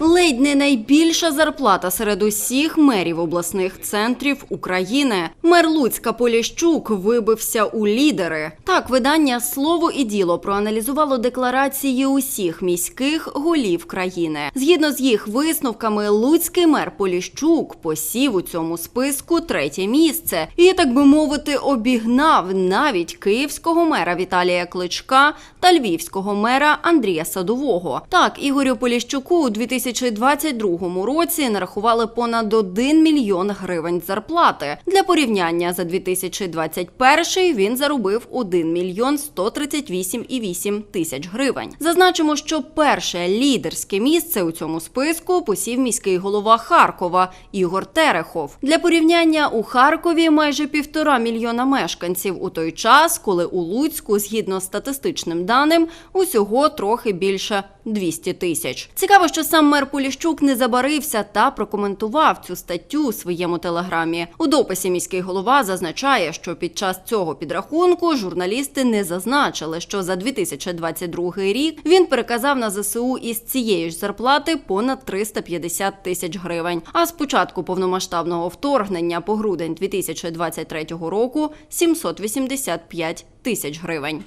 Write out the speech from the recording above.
Ледь не найбільша зарплата серед усіх мерів обласних центрів України. Мер Луцька Поліщук вибився у лідери. Так, видання Слово і діло проаналізувало декларації усіх міських голів країни. Згідно з їх висновками, луцький мер Поліщук посів у цьому списку третє місце і, так би мовити, обігнав навіть київського мера Віталія Кличка та львівського мера Андрія Садового. Так, Ігорю Поліщуку у 2022 році нарахували понад 1 мільйон гривень зарплати. Для порівняння за 2021 він заробив 1 мільйон 138,8 тисяч гривень. Зазначимо, що перше лідерське місце у цьому списку посів міський голова Харкова Ігор Терехов. Для порівняння у Харкові майже півтора мільйона мешканців у той час, коли у Луцьку, згідно статистичним даним, усього трохи більше 200 тисяч. Цікаво, що сам мер Поліщук не забарився та прокоментував цю статтю у своєму телеграмі. У дописі міський голова зазначає, що під час цього підрахунку журналісти не зазначили, що за 2022 рік він переказав на ЗСУ із цієї ж зарплати понад 350 тисяч гривень. А з початку повномасштабного вторгнення по грудень 2023 року 785 тисяч гривень.